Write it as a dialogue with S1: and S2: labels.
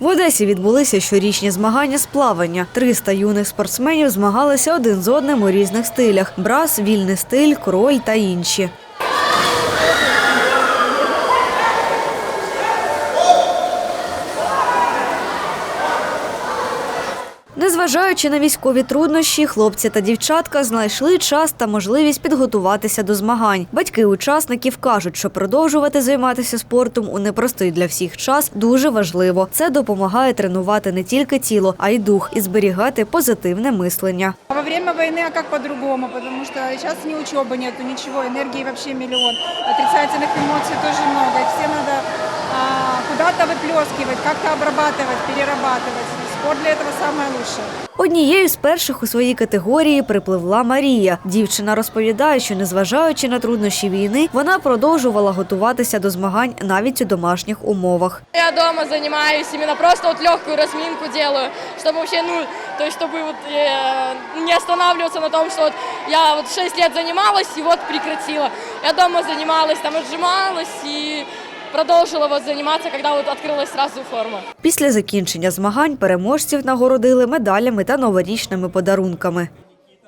S1: В Одесі відбулися щорічні змагання з плавання. 300 юних спортсменів змагалися один з одним у різних стилях: брас, вільний стиль, кроль та інші. Незважаючи на військові труднощі, хлопці та дівчатка знайшли час та можливість підготуватися до змагань. Батьки учасників кажуть, що продовжувати займатися спортом у непростий для всіх час дуже важливо. Це допомагає тренувати не тільки тіло, а й дух і зберігати позитивне мислення.
S2: А Во время войны, а как по-другому? Потому что сейчас ни учебы нету, ничего, энергии вообще миллион. Отрицательных эмоций тоже много. Их все надо а, куда-то выплескивать, как-то обрабатывать, перерабатывать. Спорт для этого самое лучшее.
S1: Однією з перших у своїй категорії припливла Марія. Дівчина розповідає, що незважаючи на труднощі війни, вона продовжувала готуватися до змагань навіть у домашніх умовах.
S3: Я дома занимаюсь, именно просто вот легкую разминку делаю, чтобы вообще, ну, то есть, чтобы вот э, не останавливаться на том, что вот я вот 6 лет занималась и вот прекратила. Я дома занималась, там отжималась и продолжила вот заниматься, когда вот открылась сразу форма.
S1: Після закінчення змагань переможців нагородили медалями та новорічними подарунками.